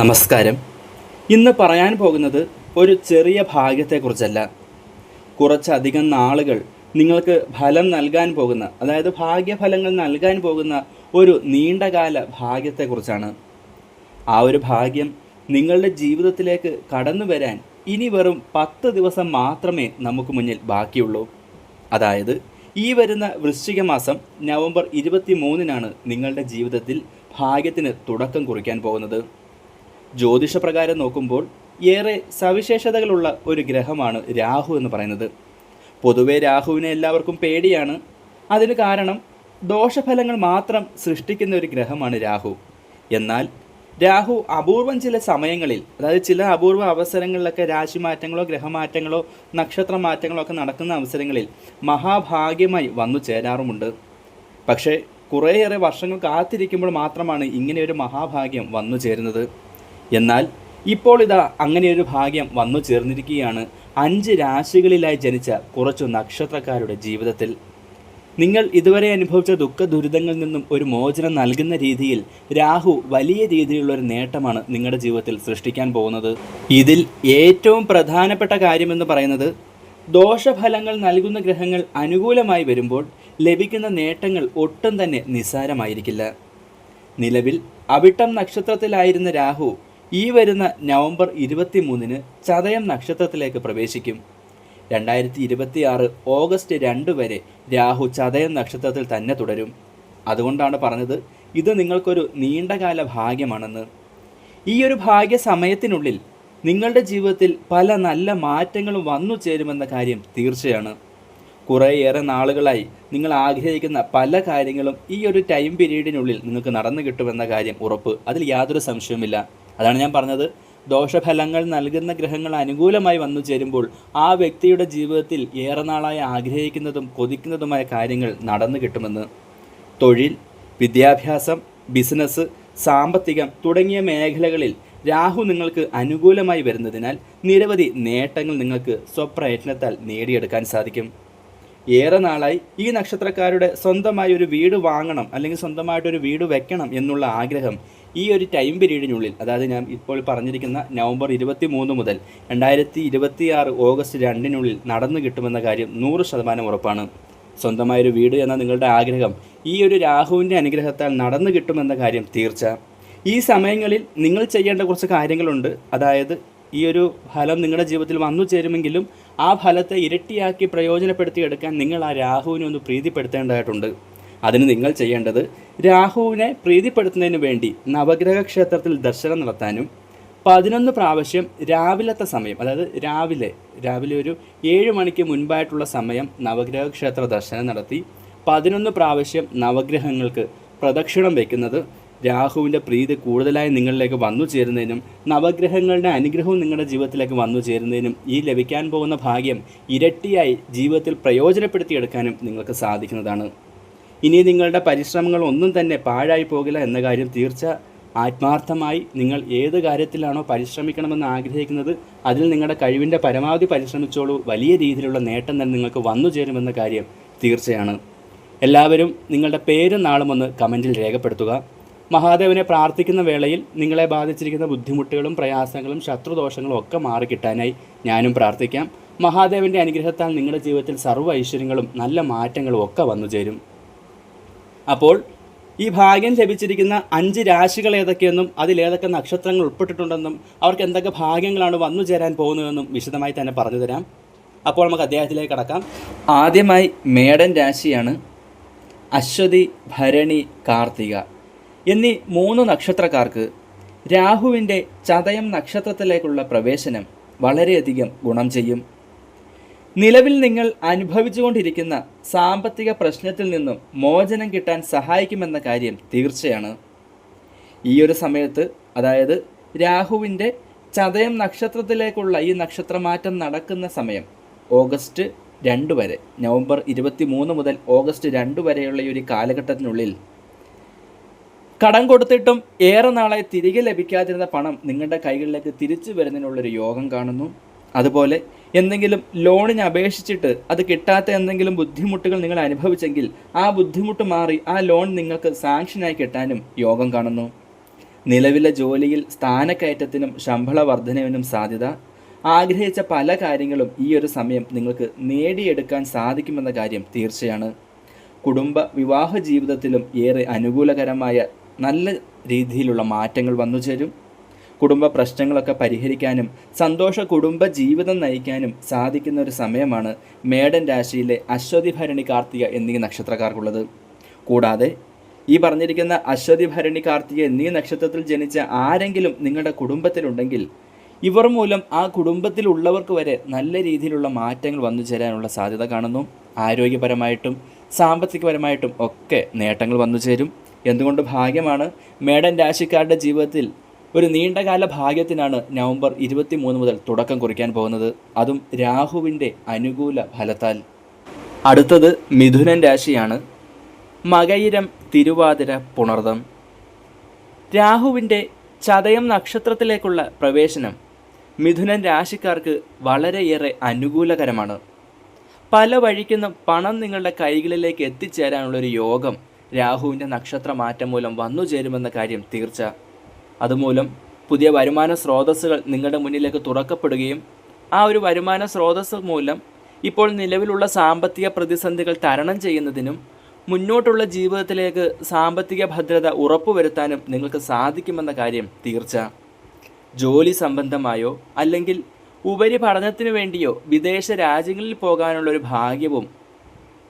നമസ്കാരം. ഇന്ന് പറയാൻ പോകുന്നത് ഒരു ചെറിയ ഭാഗ്യത്തെക്കുറിച്ചല്ല. കുറച്ചധികം നാളുകൾ നിങ്ങൾക്ക് ഫലം നൽകാൻ പോകുന്ന അതായത് ഭാഗ്യഫലങ്ങൾ നൽകാൻ പോകുന്ന ഒരു നീണ്ടകാല ഭാഗ്യത്തെക്കുറിച്ചാണ്. ആ ഒരു ഭാഗ്യം നിങ്ങളുടെ ജീവിതത്തിലേക്ക് കടന്നു വരാൻ ഇനി വെറും പത്ത് ദിവസം മാത്രമേ നമുക്ക് മുന്നിൽ ബാക്കിയുള്ളൂ. അതായത് ഈ വരുന്ന വൃശ്ചിക മാസം നവംബർ ഇരുപത്തി മൂന്നിനാണ് നിങ്ങളുടെ ജീവിതത്തിൽ ഭാഗ്യത്തിന് തുടക്കം കുറിക്കാൻ പോകുന്നത്. ജ്യോതിഷപ്രകാരം നോക്കുമ്പോൾ ഏറെ സവിശേഷതകളുള്ള ഒരു ഗ്രഹമാണ് രാഹു എന്ന് പറയുന്നത്. പൊതുവെ രാഹുവിനെ എല്ലാവർക്കും പേടിയാണ്. അതിന് കാരണം ദോഷഫലങ്ങൾ മാത്രം സൃഷ്ടിക്കുന്ന ഒരു ഗ്രഹമാണ് രാഹു. എന്നാൽ രാഹു അപൂർവം ചില സമയങ്ങളിൽ അതായത് ചില അപൂർവ അവസരങ്ങളിലൊക്കെ രാശിമാറ്റങ്ങളോ ഗ്രഹമാറ്റങ്ങളോ നക്ഷത്ര മാറ്റങ്ങളോ ഒക്കെ നടക്കുന്ന അവസരങ്ങളിൽ മഹാഭാഗ്യമായി വന്നു ചേരാറുമുണ്ട്. പക്ഷേ കുറേയേറെ വർഷങ്ങൾ കാത്തിരിക്കുമ്പോൾ മാത്രമാണ് ഇങ്ങനെ ഒരു മഹാഭാഗ്യം വന്നു ചേരുന്നത്. എന്നാൽ ഇപ്പോൾ ഇതാ അങ്ങനെയൊരു ഭാഗ്യം വന്നു ചേർന്നിരിക്കുകയാണ്. അഞ്ച് രാശികളിലായി ജനിച്ച കുറച്ചു നക്ഷത്രക്കാരുടെ ജീവിതത്തിൽ. നിങ്ങൾ ഇതുവരെ അനുഭവിച്ച ദുഃഖ ദുരിതങ്ങളിൽ നിന്നും ഒരു മോചനം നൽകുന്ന രീതിയിൽ രാഹു വലിയ രീതിയിലുള്ള ഒരു നേട്ടമാണ് നിങ്ങളുടെ ജീവിതത്തിൽ സൃഷ്ടിക്കാൻ പോകുന്നത്. ഇതിൽ ഏറ്റവും പ്രധാനപ്പെട്ട കാര്യമെന്ന് പറയുന്നത് ദോഷഫലങ്ങൾ നൽകുന്ന ഗ്രഹങ്ങൾ അനുകൂലമായി വരുമ്പോൾ ലഭിക്കുന്ന നേട്ടങ്ങൾ ഒട്ടും തന്നെ നിസ്സാരമായിരിക്കില്ല. നിലവിൽ അവിട്ടം നക്ഷത്രത്തിലായിരുന്ന രാഹു ഈ വരുന്ന നവംബർ ഇരുപത്തി മൂന്നിന് ചതയം നക്ഷത്രത്തിലേക്ക് പ്രവേശിക്കും. രണ്ടായിരത്തി ഇരുപത്തി ആറ് ഓഗസ്റ്റ് രണ്ട് വരെ രാഹു ചതയം നക്ഷത്രത്തിൽ തന്നെ തുടരും. അതുകൊണ്ടാണ് പറഞ്ഞത് ഇത് നിങ്ങൾക്കൊരു നീണ്ടകാല ഭാഗ്യമാണെന്ന്. ഈ ഒരു ഭാഗ്യ സമയത്തിനുള്ളിൽ നിങ്ങളുടെ ജീവിതത്തിൽ പല നല്ല മാറ്റങ്ങളും വന്നു ചേരുമെന്ന കാര്യം തീർച്ചയാണ്. കുറേയേറെ നാളുകളായി നിങ്ങൾ ആഗ്രഹിക്കുന്ന പല കാര്യങ്ങളും ഈ ഒരു ടൈം പീരീഡിനുള്ളിൽ നിങ്ങൾക്ക് നടന്നു കിട്ടുമെന്ന കാര്യം ഉറപ്പ്. അതിൽ യാതൊരു സംശയവുമില്ല. അതാണ് ഞാൻ പറഞ്ഞത്. ദോഷഫലങ്ങൾ നൽകുന്ന ഗ്രഹങ്ങൾ അനുകൂലമായി വന്നു ചേരുമ്പോൾ ആ വ്യക്തിയുടെ ജീവിതത്തിൽ ഏറെ നാളായി ആഗ്രഹിക്കുന്നതും കൊതിക്കുന്നതുമായ കാര്യങ്ങൾ നടന്നു കിട്ടുമെന്ന്. തൊഴിൽ വിദ്യാഭ്യാസം ബിസിനസ് സാമ്പത്തികം തുടങ്ങിയ മേഖലകളിൽ രാഹു നിങ്ങൾക്ക് അനുകൂലമായി വരുന്നതിനാൽ നിരവധി നേട്ടങ്ങൾ നിങ്ങൾക്ക് സ്വപ്രയത്നത്താൽ നേടിയെടുക്കാൻ സാധിക്കും. ഏറെ നാളായി ഈ നക്ഷത്രക്കാരുടെ സ്വന്തമായി ഒരു വീട് വാങ്ങണം അല്ലെങ്കിൽ സ്വന്തമായിട്ടൊരു വീട് വെക്കണം എന്നുള്ള ആഗ്രഹം ഈ ഒരു ടൈം പീരീഡിനുള്ളിൽ അതായത് ഞാൻ ഇപ്പോൾ പറഞ്ഞിരിക്കുന്ന നവംബർ ഇരുപത്തി മൂന്ന് മുതൽ രണ്ടായിരത്തി ഇരുപത്തി ആറ് ഓഗസ്റ്റ് രണ്ടിനുള്ളിൽ നടന്നു കിട്ടുമെന്ന കാര്യം നൂറ് ശതമാനം ഉറപ്പാണ്. സ്വന്തമായൊരു വീട് എന്ന നിങ്ങളുടെ ആഗ്രഹം ഈ ഒരു രാഹുവിന്റെ അനുഗ്രഹത്താൽ നടന്നു കിട്ടുമെന്ന കാര്യം തീർച്ച. ഈ സമയങ്ങളിൽ നിങ്ങൾ ചെയ്യേണ്ട കുറച്ച് കാര്യങ്ങളുണ്ട്. അതായത് ഈ ഒരു ഫലം നിങ്ങളുടെ ജീവിതത്തിൽ വന്നു ചേരുമെങ്കിലും ആ ഫലത്തെ ഇരട്ടിയാക്കി പ്രയോജനപ്പെടുത്തി എടുക്കാൻ നിങ്ങൾ ആ രാഹുവിനെ ഒന്ന് പ്രീതിപ്പെടുത്തേണ്ടതായിട്ടുണ്ട്. അതിന് നിങ്ങൾ ചെയ്യേണ്ടത് രാഹുവിനെ പ്രീതിപ്പെടുത്തുന്നതിന് വേണ്ടി നവഗ്രഹ ക്ഷേത്രത്തിൽ ദർശനം നടത്താനും പതിനൊന്ന് പ്രാവശ്യം രാവിലത്തെ സമയം അതായത് രാവിലെ രാവിലെ ഒരു ഏഴ് മണിക്ക് മുൻപായിട്ടുള്ള സമയം നവഗ്രഹ ക്ഷേത്ര ദർശനം നടത്തി പതിനൊന്ന് പ്രാവശ്യം നവഗ്രഹങ്ങൾക്ക് പ്രദക്ഷിണം വയ്ക്കുന്നത് രാഹുവിന്റെ പ്രീതി കൂടുതലായി നിങ്ങളിലേക്ക് വന്നു ചേരുന്നതിനും നവഗ്രഹങ്ങളുടെ അനുഗ്രഹവും നിങ്ങളുടെ ജീവിതത്തിലേക്ക് വന്നു ചേരുന്നതിനും ഈ ലഭിക്കാൻ പോകുന്ന ഭാഗ്യം ഇരട്ടിയായി ജീവിതത്തിൽ പ്രയോജനപ്പെടുത്തിയെടുക്കാനും നിങ്ങൾക്ക് സാധിക്കുന്നതാണ്. ഇനി നിങ്ങളുടെ പരിശ്രമങ്ങൾ ഒന്നും തന്നെ പാഴായി പോകില്ല എന്ന കാര്യം തീർച്ച ആത്മാർത്ഥമായി നിങ്ങൾ ഏത് കാര്യത്തിലാണോ പരിശ്രമിക്കണമെന്ന് ആഗ്രഹിക്കുന്നത് അതിൽ നിങ്ങളുടെ കഴിവിന്റെ പരമാവധി പരിശ്രമിച്ചോളൂ. വലിയ രീതിയിലുള്ള നേട്ടം തന്നെ നിങ്ങൾക്ക് വന്നു ചേരുമെന്ന കാര്യം തീർച്ചയാണ്. എല്ലാവരും നിങ്ങളുടെ പേരും നാളും ഒന്ന് കമന്റിൽ രേഖപ്പെടുത്തുക. മഹാദേവനെ പ്രാർത്ഥിക്കുന്ന വേളയിൽ നിങ്ങളെ ബാധിച്ചിരിക്കുന്ന ബുദ്ധിമുട്ടുകളും പ്രയാസങ്ങളും ശത്രുദോഷങ്ങളും ഒക്കെ മാറിക്കിട്ടാനായി ഞാനും പ്രാർത്ഥിക്കാം. മഹാദേവന്റെ അനുഗ്രഹത്താൽ നിങ്ങളുടെ ജീവിതത്തിൽ സർവ ഐശ്വര്യങ്ങളും നല്ല മാറ്റങ്ങളും ഒക്കെ വന്നു ചേരും. അപ്പോൾ ഈ ഭാഗ്യം ലഭിച്ചിരിക്കുന്ന അഞ്ച് രാശികൾ ഏതൊക്കെയെന്നും അതിലേതൊക്കെ നക്ഷത്രങ്ങൾ ഉൾപ്പെട്ടിട്ടുണ്ടെന്നും അവർക്ക് എന്തൊക്കെ ഭാഗ്യങ്ങളാണ് വന്നു ചേരാൻ പോകുന്നതെന്നും വിശദമായി തന്നെ പറഞ്ഞു തരാം. അപ്പോൾ നമുക്ക് അദ്ദേഹത്തിലേക്ക് കടക്കാം. ആദ്യമായി മേടൻ രാശിയാണ് അശ്വതി ഭരണി കാർത്തിക. എന്നീ മൂന്ന് നക്ഷത്രക്കാർക്ക് രാഹുവിന്റെ ചതയം നക്ഷത്രത്തിലേക്കുള്ള പ്രവേശനം വളരെയധികം ഗുണം ചെയ്യും. നിലവിൽ നിങ്ങൾ അനുഭവിച്ചുകൊണ്ടിരിക്കുന്ന സാമ്പത്തിക പ്രശ്നത്തിൽ നിന്നും മോചനം കിട്ടാൻ സഹായിക്കുമെന്ന കാര്യം തീർച്ചയാണ്. ഈ ഒരു സമയത്ത് അതായത് രാഹുവിന്റെ ചതയം നക്ഷത്രത്തിലേക്കുള്ള ഈ നക്ഷത്രമാറ്റം നടക്കുന്ന സമയം ഓഗസ്റ്റ് രണ്ട് വരെ നവംബർ ഇരുപത്തി മൂന്ന് മുതൽ ഓഗസ്റ്റ് രണ്ട് വരെയുള്ള ഈ ഒരു കാലഘട്ടത്തിനുള്ളിൽ കടം കൊടുത്തിട്ടും ഏറെ നാളായി തിരികെ ലഭിക്കാതിരുന്ന പണം നിങ്ങളുടെ കൈകളിലേക്ക് തിരിച്ചു വരുന്നതിനുള്ളൊരു യോഗം കാണുന്നു. അതുപോലെ എന്തെങ്കിലും ലോണിന് അപേക്ഷിച്ചിട്ട് അത് കിട്ടാത്ത എന്തെങ്കിലും ബുദ്ധിമുട്ടുകൾ നിങ്ങൾ അനുഭവിച്ചെങ്കിൽ ആ ബുദ്ധിമുട്ട് മാറി ആ ലോൺ നിങ്ങൾക്ക് സാങ്ഷനായി കിട്ടാനും യോഗം കാണുന്നു. നിലവിലെ ജോലിയിൽ സ്ഥാനക്കയറ്റത്തിനും ശമ്പള വർധനവിനും സാധ്യത. ആഗ്രഹിച്ച പല കാര്യങ്ങളും ഈ ഒരു സമയം നിങ്ങൾക്ക് നേടിയെടുക്കാൻ സാധിക്കുമെന്ന കാര്യം തീർച്ചയാണ്. കുടുംബ വിവാഹ ജീവിതത്തിലും ഏറെ അനുകൂലകരമായ നല്ല രീതിയിലുള്ള മാറ്റങ്ങൾ വന്നു ചേരും. കുടുംബ പ്രശ്നങ്ങളൊക്കെ പരിഹരിക്കാനും സന്തോഷ കുടുംബ ജീവിതം നയിക്കാനും സാധിക്കുന്ന ഒരു സമയമാണ് മേടൻ രാശിയിലെ അശ്വതി ഭരണി കാർത്തിക എന്നീ നക്ഷത്രക്കാർക്കുള്ളത്. കൂടാതെ ഈ പറഞ്ഞിരിക്കുന്ന അശ്വതി ഭരണി കാർത്തിക എന്നീ നക്ഷത്രത്തിൽ ജനിച്ച ആരെങ്കിലും നിങ്ങളുടെ കുടുംബത്തിലുണ്ടെങ്കിൽ ഇവർ മൂലം ആ കുടുംബത്തിലുള്ളവർക്ക് വരെ നല്ല രീതിയിലുള്ള മാറ്റങ്ങൾ വന്നു ചേരാനുള്ള സാധ്യത കാണുന്നു. ആരോഗ്യപരമായിട്ടും സാമ്പത്തികപരമായിട്ടും ഒക്കെ നേട്ടങ്ങൾ വന്നു ചേരും. എന്തുകൊണ്ട് ഭാഗ്യമാണ്? മേടൻ രാശിക്കാരുടെ ജീവിതത്തിൽ ഒരു നീണ്ടകാല ഭാഗ്യത്തിനാണ് നവംബർ ഇരുപത്തി മൂന്ന് മുതൽ തുടക്കം കുറിക്കാൻ പോകുന്നത്. അതും രാഹുവിന്റെ അനുകൂല ഫലത്താൽ. അടുത്തത് മിഥുനൻ രാശിയാണ്. മകയിരം തിരുവാതിര പുണർദം. രാഹുവിന്റെ ചതയം നക്ഷത്രത്തിലേക്കുള്ള പ്രവേശനം മിഥുനൻ രാശിക്കാർക്ക് വളരെയേറെ അനുകൂലകരമാണ്. പല വഴിക്കുന്ന പണം നിങ്ങളുടെ കൈകളിലേക്ക് എത്തിച്ചേരാനുള്ളൊരു യോഗം രാഹുവിന്റെ നക്ഷത്ര മാറ്റം മൂലം വന്നു ചേരുമെന്ന കാര്യം തീർച്ച. അതുമൂലം പുതിയ വരുമാന സ്രോതസ്സുകൾ നിങ്ങളുടെ മുന്നിലേക്ക് തുറക്കപ്പെടുകയും ആ ഒരു വരുമാന സ്രോതസ്സ് മൂലം ഇപ്പോൾ നിലവിലുള്ള സാമ്പത്തിക പ്രതിസന്ധികൾ തരണം ചെയ്യുന്നതിനും മുന്നോട്ടുള്ള ജീവിതത്തിലേക്ക് സാമ്പത്തിക ഭദ്രത ഉറപ്പുവരുത്താനും നിങ്ങൾക്ക് സാധിക്കുമെന്ന കാര്യം തീർച്ച. ജോലി സംബന്ധമായോ അല്ലെങ്കിൽ ഉപരിപഠനത്തിനു വേണ്ടിയോ വിദേശ രാജ്യങ്ങളിൽ പോകാനുള്ള ഒരു ഭാഗ്യവും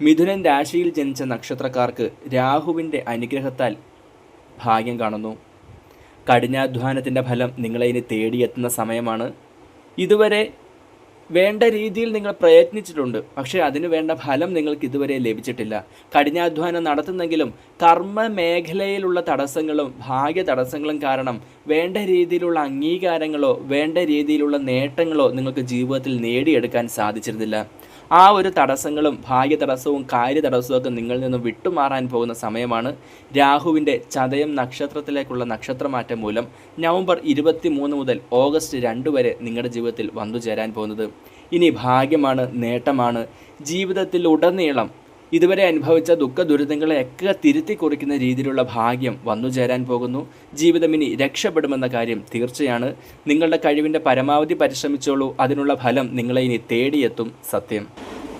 മിഥുനൻ രാശിയിൽ ജനിച്ച നക്ഷത്രക്കാർക്ക് രാഹുവിന്റെ അനുഗ്രഹത്താൽ ഭാഗ്യം കാണുന്നു. കഠിനാധ്വാനത്തിന്റെ ഫലം നിങ്ങളെ ഇനി തേടിയെത്തുന്ന സമയമാണ്. ഇതുവരെ വേണ്ട രീതിയിൽ നിങ്ങൾ പ്രയത്നിച്ചിട്ടുണ്ട്. പക്ഷേ അതിന് വേണ്ട ഫലം നിങ്ങൾക്ക് ഇതുവരെ ലഭിച്ചിട്ടില്ല. കഠിനാധ്വാനം നടത്തുന്നെങ്കിലും കർമ്മ മേഖലയിലുള്ള തടസ്സങ്ങളും ഭാഗ്യ തടസ്സങ്ങളും കാരണം വേണ്ട രീതിയിലുള്ള അംഗീകാരങ്ങളോ വേണ്ട രീതിയിലുള്ള നേട്ടങ്ങളോ നിങ്ങൾക്ക് ജീവിതത്തിൽ നേടിയെടുക്കാൻ സാധിച്ചിരുന്നില്ല. ആ ഒരു തടസ്സങ്ങളും ഭാഗ്യ തടസ്സവും കാര്യ തടസ്സവും ഒക്കെ നിങ്ങളിൽ നിന്നും വിട്ടുമാറാൻ പോകുന്ന സമയമാണ് രാഹുവിന്റെ ചതയം നക്ഷത്രത്തിലേക്കുള്ള നക്ഷത്രമാറ്റം മൂലം നവംബർ ഇരുപത്തി മൂന്ന് മുതൽ ഓഗസ്റ്റ് രണ്ട് വരെ നിങ്ങളുടെ ജീവിതത്തിൽ വന്നു ചേരാൻ പോകുന്നത്. ഇനി ഭാഗ്യമാണ് നേട്ടമാണ്. ജീവിതത്തിൽ ഉടനീളം ഇതുവരെ അനുഭവിച്ച ദുഃഖ ദുരിതങ്ങളെയൊക്കെ തിരുത്തി കുറിക്കുന്ന രീതിയിലുള്ള ഭാഗ്യം വന്നു ചേരാൻ പോകുന്നു. ജീവിതം ഇനി രക്ഷപ്പെടുമെന്ന കാര്യം തീർച്ചയാണ്. നിങ്ങളുടെ കഴിവിന്റെ പരമാവധി പരിശ്രമിച്ചോളൂ. അതിനുള്ള ഫലം നിങ്ങളെ ഇനി തേടിയെത്തും സത്യം.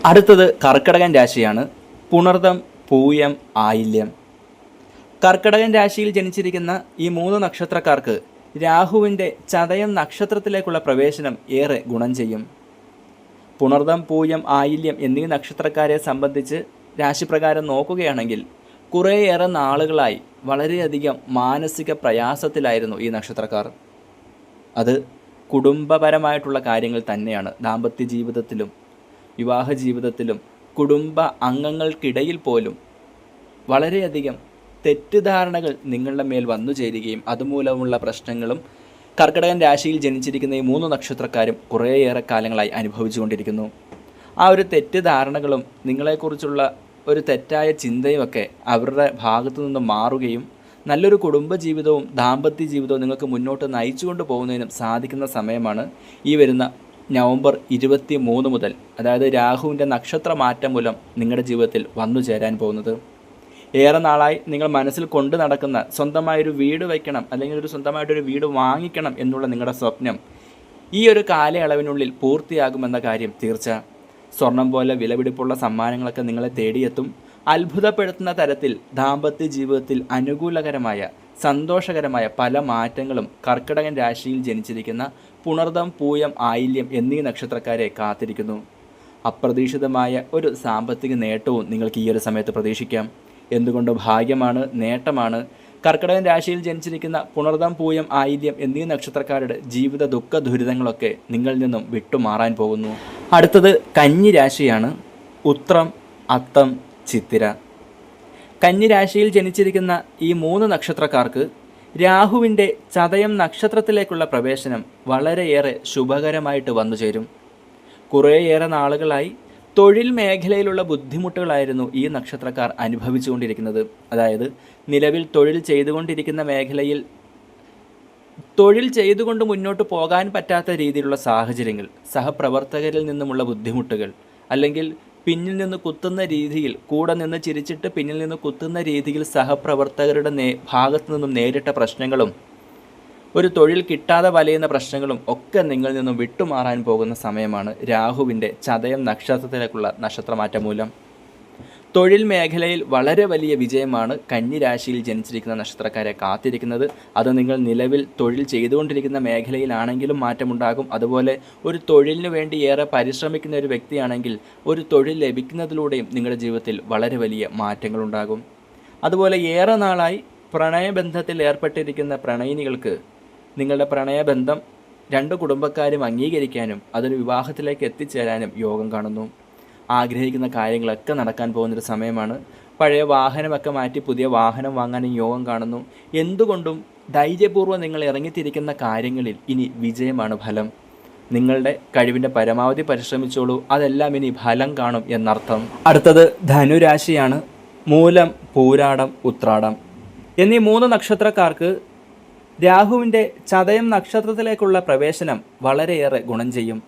അടുത്തത് കർക്കടകൻ രാശിയാണ്. പുണർതം പൂയം ആയില്യം. കർക്കടകൻ രാശിയിൽ ജനിച്ചിരിക്കുന്ന ഈ മൂന്ന് നക്ഷത്രക്കാർക്ക് രാഹുവിന്റെ ചതയം നക്ഷത്രത്തിലേക്കുള്ള പ്രവേശനം ഏറെ ഗുണം ചെയ്യും. പുണർതം പൂയം ആയില്യം എന്നീ നക്ഷത്രക്കാരെ സംബന്ധിച്ച് രാശിപ്രകാരം നോക്കുകയാണെങ്കിൽ കുറേയേറെ നാളുകളായി വളരെയധികം മാനസിക പ്രയാസത്തിലായിരുന്നു ഈ നക്ഷത്രക്കാർ. അത് കുടുംബപരമായിട്ടുള്ള കാര്യങ്ങൾ തന്നെയാണ്. ദാമ്പത്യ ജീവിതത്തിലും വിവാഹ ജീവിതത്തിലും കുടുംബ അംഗങ്ങൾക്കിടയിൽ പോലും വളരെയധികം തെറ്റിദ്ധാരണകൾ നിങ്ങളുടെ മേൽ വന്നു ചേരുകയും അതുമൂലമുള്ള പ്രശ്നങ്ങളും കർക്കിടകൻ രാശിയിൽ ജനിച്ചിരിക്കുന്ന ഈ മൂന്ന് നക്ഷത്രക്കാരും കുറേയേറെ കാലങ്ങളായി അനുഭവിച്ചുകൊണ്ടിരിക്കുന്നു. ആ ഒരു തെറ്റിദ്ധാരണകളും നിങ്ങളെക്കുറിച്ചുള്ള ഒരു തെറ്റായ ചിന്തയുമൊക്കെ അവരുടെ ഭാഗത്തു നിന്ന് മാറുകയും നല്ലൊരു കുടുംബജീവിതവും ദാമ്പത്യ ജീവിതവും നിങ്ങൾക്ക് മുന്നോട്ട് നയിച്ചുകൊണ്ട് പോകുന്നതിനും സാധിക്കുന്ന സമയമാണ് ഈ വരുന്ന നവംബർ ഇരുപത്തി മൂന്ന് മുതൽ അതായത് രാഹുവിന്റെ നക്ഷത്ര മാറ്റം മൂലം നിങ്ങളുടെ ജീവിതത്തിൽ വന്നു ചേരാൻ പോകുന്നത്. ഏറെ നാളായി നിങ്ങൾ മനസ്സിൽ കൊണ്ടു നടക്കുന്ന സ്വന്തമായൊരു വീട് വയ്ക്കണം അല്ലെങ്കിൽ ഒരു സ്വന്തമായിട്ടൊരു വീട് വാങ്ങിക്കണം എന്നുള്ള നിങ്ങളുടെ സ്വപ്നം ഈ ഒരു കാലയളവിനുള്ളിൽ പൂർത്തിയാകുമെന്ന കാര്യം തീർച്ച. സ്വർണം പോലെ വിലപിടിപ്പുള്ള സമ്മാനങ്ങളൊക്കെ നിങ്ങളെ തേടിയെത്തും. അത്ഭുതപ്പെടുത്തുന്ന തരത്തിൽ ദാമ്പത്യ ജീവിതത്തിൽ അനുകൂലകരമായ സന്തോഷകരമായ പല മാറ്റങ്ങളും കർക്കിടകൻ രാശിയിൽ ജനിച്ചിരിക്കുന്ന പുണർദം പൂയം ആയില്യം എന്നീ നക്ഷത്രക്കാരെ കാത്തിരിക്കുന്നു. അപ്രതീക്ഷിതമായ ഒരു സാമ്പത്തിക നേട്ടവും നിങ്ങൾക്ക് ഈ ഒരു സമയത്ത് പ്രതീക്ഷിക്കാം. എന്തുകൊണ്ട് ഭാഗ്യമാണ് നേട്ടമാണ്. കർക്കിടകൻ രാശിയിൽ ജനിച്ചിരിക്കുന്ന പുണർദം പൂയം ആയില്യം എന്നീ നക്ഷത്രക്കാരുടെ ജീവിത ദുഃഖ ദുരിതങ്ങളൊക്കെ നിങ്ങളിൽ നിന്നും വിട്ടുമാറാൻ പോകുന്നു. അടുത്തത് കന്നി രാശിയാണ്. ഉത്രം അത്തം ചിത്തിര. കന്നി രാശിയിൽ ജനിച്ചിരിക്കുന്ന ഈ മൂന്ന് നക്ഷത്രക്കാർക്ക് രാഹുവിന്റെ ചതയം നക്ഷത്രത്തിലേക്കുള്ള പ്രവേശനം വളരെയേറെ ശുഭകരമായിട്ട് വന്നു ചേരും കുറേയേറെ നാളുകളായി തൊഴിൽ മേഖലയിലുള്ള ബുദ്ധിമുട്ടുകളായിരുന്നു ഈ നക്ഷത്രക്കാർ അനുഭവിച്ചുകൊണ്ടിരിക്കുന്നത്. അതായത് നിലവിൽ തൊഴിൽ ചെയ്തുകൊണ്ടിരിക്കുന്ന മേഖലയിൽ തൊഴിൽ ചെയ്തുകൊണ്ട് മുന്നോട്ട് പോകാൻ പറ്റാത്ത രീതിയിലുള്ള സാഹചര്യങ്ങൾ സഹപ്രവർത്തകരിൽ നിന്നുമുള്ള ബുദ്ധിമുട്ടുകൾ അല്ലെങ്കിൽ പിന്നിൽ നിന്ന് കുത്തുന്ന രീതിയിൽ കൂടെ നിന്ന് ചിരിച്ചിട്ട് പിന്നിൽ നിന്ന് കുത്തുന്ന രീതിയിൽ സഹപ്രവർത്തകരുടെ നേ ഭാഗത്തു നിന്നും നേരിട്ട പ്രശ്നങ്ങളും ഒരു തൊഴിൽ കിട്ടാതെ വലയുന്ന പ്രശ്നങ്ങളും ഒക്കെ നിങ്ങളിൽ നിന്നും വിട്ടുമാറാൻ പോകുന്ന സമയമാണ് രാഹുവിന്റെ ചതയം നക്ഷത്രത്തിലേക്കുള്ള നക്ഷത്രമാറ്റം മൂലം. തൊഴിൽ മേഖലയിൽ വളരെ വലിയ വിജയമാണ് കന്നിരാശിയിൽ ജനിച്ചിരിക്കുന്ന നക്ഷത്രക്കാരെ കാത്തിരിക്കുന്നത്. അത് നിങ്ങൾ നിലവിൽ തൊഴിൽ ചെയ്തുകൊണ്ടിരിക്കുന്ന മേഖലയിലാണെങ്കിലും മാറ്റമുണ്ടാകും. അതുപോലെ ഒരു തൊഴിലിനു വേണ്ടി ഏറെ പരിശ്രമിക്കുന്ന ഒരു വ്യക്തിയാണെങ്കിൽ ഒരു തൊഴിൽ ലഭിക്കുന്നതിലൂടെയും നിങ്ങളുടെ ജീവിതത്തിൽ വളരെ വലിയ മാറ്റങ്ങളുണ്ടാകും. അതുപോലെ ഏറെ നാളായി പ്രണയബന്ധത്തിൽ ഏർപ്പെട്ടിരിക്കുന്ന പ്രണയിനികൾക്ക് നിങ്ങളുടെ പ്രണയബന്ധം രണ്ട് കുടുംബക്കാരും അംഗീകരിക്കാനും അതൊരു വിവാഹത്തിലേക്ക് എത്തിച്ചേരാനും യോഗം കാണുന്നു. ആഗ്രഹിക്കുന്ന കാര്യങ്ങളൊക്കെ നടക്കാൻ പോകുന്നൊരു സമയമാണ്. പഴയ വാഹനമൊക്കെ മാറ്റി പുതിയ വാഹനം വാങ്ങാനും യോഗം കാണുന്നു. എന്തുകൊണ്ടും ധൈര്യപൂർവം നിങ്ങൾ ഇറങ്ങിത്തിരിക്കുന്ന കാര്യങ്ങളിൽ ഇനി വിജയമാണ് ഫലം. നിങ്ങളുടെ കഴിവിന്റെ പരമാവധി പരിശ്രമിച്ചോളൂ. അതെല്ലാം ഇനി ഫലം കാണും എന്നർത്ഥം. അടുത്തത് ധനുരാശിയാണ്. മൂലം പൂരാടം ഉത്രാടം. എന്നീ മൂന്ന് നക്ഷത്രക്കാർക്ക് രാഹുവിന്റെ ചതയം നക്ഷത്രത്തിലേക്കുള്ള പ്രവേശനം വളരെയേറെ ഗുണം ചെയ്യും.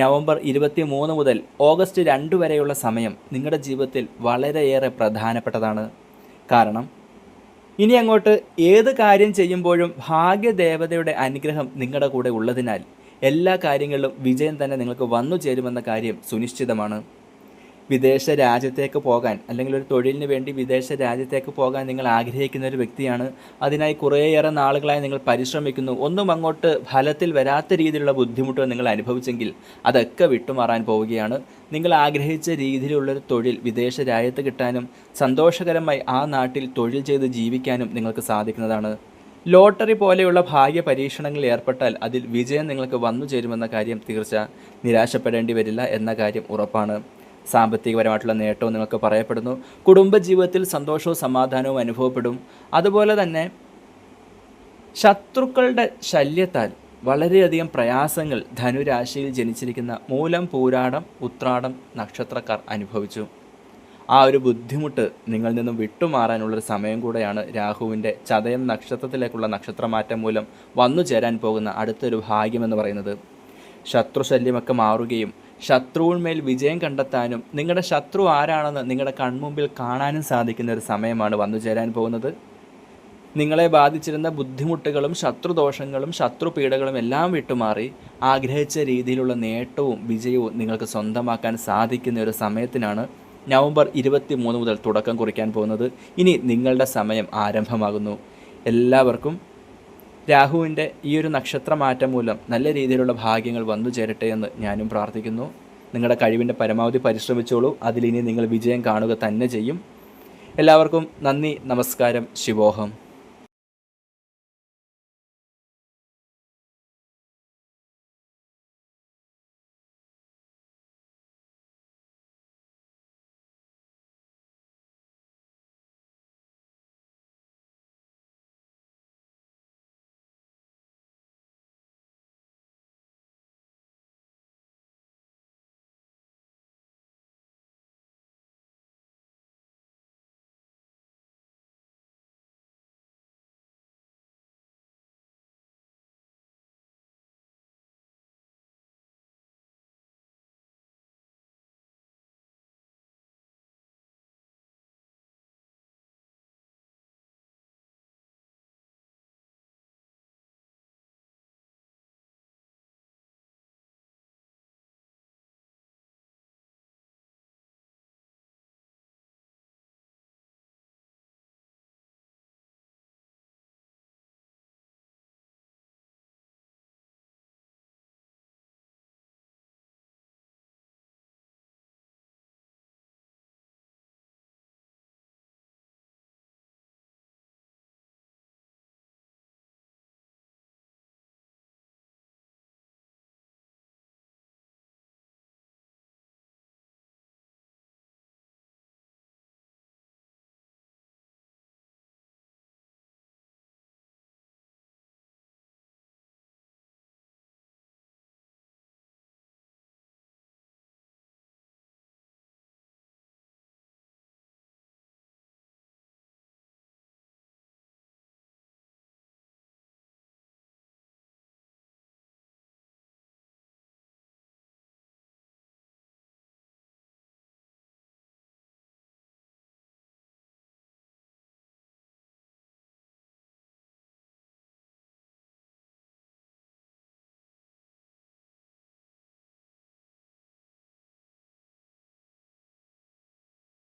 നവംബർ ഇരുപത്തി മൂന്ന് മുതൽ ഓഗസ്റ്റ് രണ്ട് വരെയുള്ള സമയം നിങ്ങളുടെ ജീവിതത്തിൽ വളരെയേറെ പ്രധാനപ്പെട്ടതാണ്. കാരണം ഇനി അങ്ങോട്ട് ഏത് കാര്യം ചെയ്യുമ്പോഴും ഭാഗ്യദേവതയുടെ അനുഗ്രഹം നിങ്ങളുടെ കൂടെ ഉള്ളതിനാൽ എല്ലാ കാര്യങ്ങളിലും വിജയം തന്നെ നിങ്ങൾക്ക് വന്നു ചേരുമെന്ന കാര്യം സുനിശ്ചിതമാണ്. വിദേശ രാജ്യത്തേക്ക് പോകാൻ അല്ലെങ്കിൽ ഒരു തൊഴിലിന് വേണ്ടി വിദേശ രാജ്യത്തേക്ക് പോകാൻ നിങ്ങൾ ആഗ്രഹിക്കുന്ന ഒരു വ്യക്തിയാണ്. അതിനായി കുറേയേറെ നാളുകളായി നിങ്ങൾ പരിശ്രമിക്കുന്നു. ഒന്നും അങ്ങോട്ട് ഫലത്തിൽ വരാത്ത രീതിയിലുള്ള ബുദ്ധിമുട്ടുകൾ നിങ്ങൾ അനുഭവിച്ചെങ്കിൽ അതൊക്കെ വിട്ടുമാറാൻ പോവുകയാണ്. നിങ്ങൾ ആഗ്രഹിച്ച രീതിയിലുള്ളൊരു തൊഴിൽ വിദേശ രാജ്യത്ത് കിട്ടാനും സന്തോഷകരമായി ആ നാട്ടിൽ തൊഴിൽ ചെയ്ത് ജീവിക്കാനും നിങ്ങൾക്ക് സാധിക്കുന്നതാണ്. ലോട്ടറി പോലെയുള്ള ഭാഗ്യ പരീക്ഷണങ്ങളിൽ ഏർപ്പെട്ടാൽ അതിൽ വിജയം നിങ്ങൾക്ക് വന്നു ചേരുമെന്ന കാര്യം തീർച്ച നിരാശപ്പെടേണ്ടി വരില്ല എന്ന കാര്യം ഉറപ്പാണ്. സാമ്പത്തികപരമായിട്ടുള്ള നേട്ടവും നിങ്ങൾക്ക് പറയപ്പെടുന്നു. കുടുംബജീവിതത്തിൽ സന്തോഷവും സമാധാനവും അനുഭവപ്പെടും. അതുപോലെ തന്നെ ശത്രുക്കളുടെ ശല്യത്താൽ വളരെയധികം പ്രയാസങ്ങൾ ധനുരാശിയിൽ ജനിച്ചിരിക്കുന്ന മൂലം പൂരാടം ഉത്രാടം നക്ഷത്രക്കാർ അനുഭവിച്ചു. ആ ഒരു ബുദ്ധിമുട്ട് നിങ്ങളിൽ നിന്നും വിട്ടുമാറാനുള്ളൊരു സമയം കൂടെയാണ് രാഹുവിന്റെ ചതയം നക്ഷത്രത്തിലേക്കുള്ള നക്ഷത്രമാറ്റം മൂലം വന്നു ചേരാൻ പോകുന്ന അടുത്തൊരു ഭാഗ്യമെന്ന് പറയുന്നത്. ശത്രുശല്യമൊക്കെ മാറുകയും ശത്രുവിന്മേൽ വിജയം കണ്ടെത്താനും നിങ്ങളുടെ ശത്രു ആരാണെന്ന് നിങ്ങളുടെ കൺമുമ്പിൽ കാണാനും സാധിക്കുന്ന ഒരു സമയമാണ് വന്നു ചേരാൻ പോകുന്നത്. നിങ്ങളെ ബാധിച്ചിരുന്ന ബുദ്ധിമുട്ടുകളും ശത്രുദോഷങ്ങളും ശത്രുപീഡകളും എല്ലാം വിട്ടുമാറി ആഗ്രഹിച്ച രീതിയിലുള്ള നേട്ടവും വിജയവും നിങ്ങൾക്ക് സ്വന്തമാക്കാൻ സാധിക്കുന്ന ഒരു സമയത്തിനാണ് നവംബർ ഇരുപത്തി മൂന്ന് മുതൽ തുടക്കം കുറിക്കാൻ പോകുന്നത്. ഇനി നിങ്ങളുടെ സമയം ആരംഭമാകുന്നു. എല്ലാവർക്കും രാഹുവിന്റെ ഈ ഒരു നക്ഷത്രമാറ്റം മൂലം നല്ല രീതിയിലുള്ള ഭാഗ്യങ്ങൾ വന്നു ചേരട്ടെ എന്ന് ഞാനും പ്രാർത്ഥിക്കുന്നു. നിങ്ങളുടെ കഴിവിന്റെ പരമാവധി പരിശ്രമിച്ചോളൂ. അതിലിനി നിങ്ങൾ വിജയം കാണുക തന്നെ ചെയ്യും. എല്ലാവർക്കും നന്ദി നമസ്കാരം ശിവോഹം.